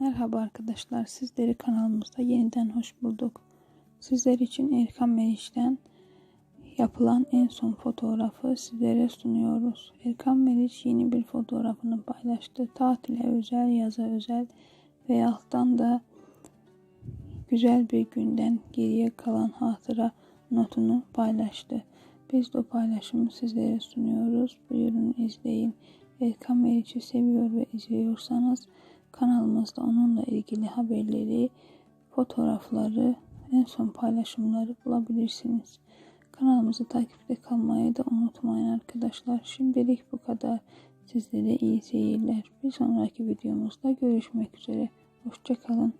Merhaba arkadaşlar, sizleri kanalımızda yeniden hoş bulduk. Sizler için Erkan Meriç'ten yapılan en son fotoğrafı sizlere sunuyoruz. Erkan Meriç yeni bir fotoğrafını paylaştı. Tatile özel, yaza özel ve alttan da güzel bir günden geriye kalan hatıra notunu paylaştı. Biz de o paylaşımı sizlere sunuyoruz. Buyurun izleyin. Erkan Meriç'i seviyor ve izliyorsanız kanalımızda onunla ilgili haberleri, fotoğrafları, en son paylaşımları bulabilirsiniz. Kanalımızı takipte kalmayı da unutmayın arkadaşlar. Şimdilik bu kadar. Sizlere iyi seyirler. Bir sonraki videomuzda görüşmek üzere. Hoşçakalın.